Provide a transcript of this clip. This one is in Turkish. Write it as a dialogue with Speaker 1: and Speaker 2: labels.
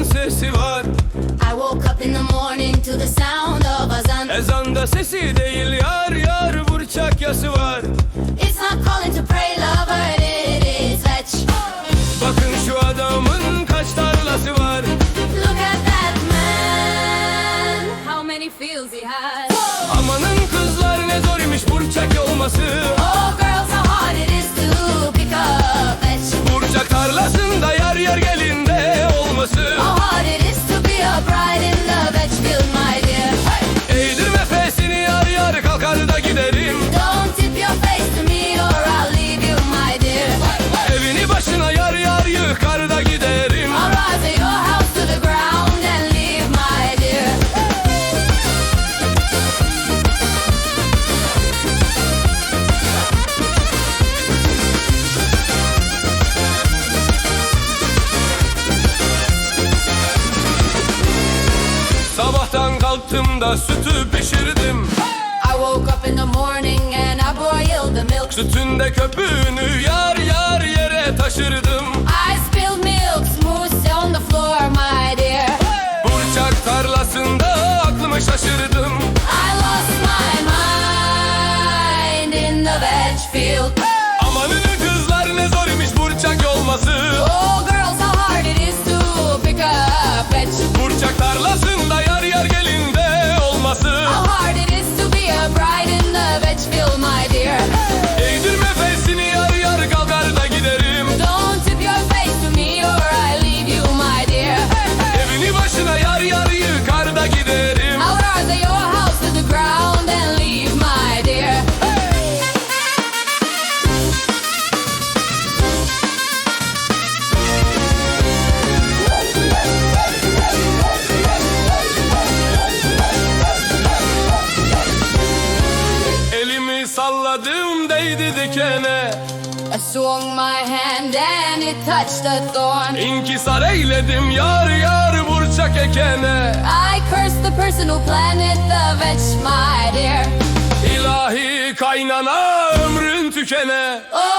Speaker 1: ezan sesi var
Speaker 2: I woke up in the morning to the sound of azan.
Speaker 1: Ezanda sesi değil yar yar burçak yası var
Speaker 2: It's not calling to pray, lover, it is fetch.
Speaker 1: Bakın şu adamın kaç tarlası var
Speaker 2: Look at that man. How many fields he has. My dear.
Speaker 1: Sabahtan kalktım da sütü pişirdim
Speaker 2: I woke up in the morning and I boiled the milk.
Speaker 1: Sütünde köpüğünü yar Tarlasında aklımı şaşırdım.
Speaker 2: I lost my mind in the veg
Speaker 1: salladım değdi dikene
Speaker 2: I swung my hand and it touched the thorn.
Speaker 1: İnkisar eyledim yar yar burçak ekene
Speaker 2: I cursed the person who planted the veg, my dear.
Speaker 1: İlahi kaynana ömrün tükene
Speaker 2: Oh,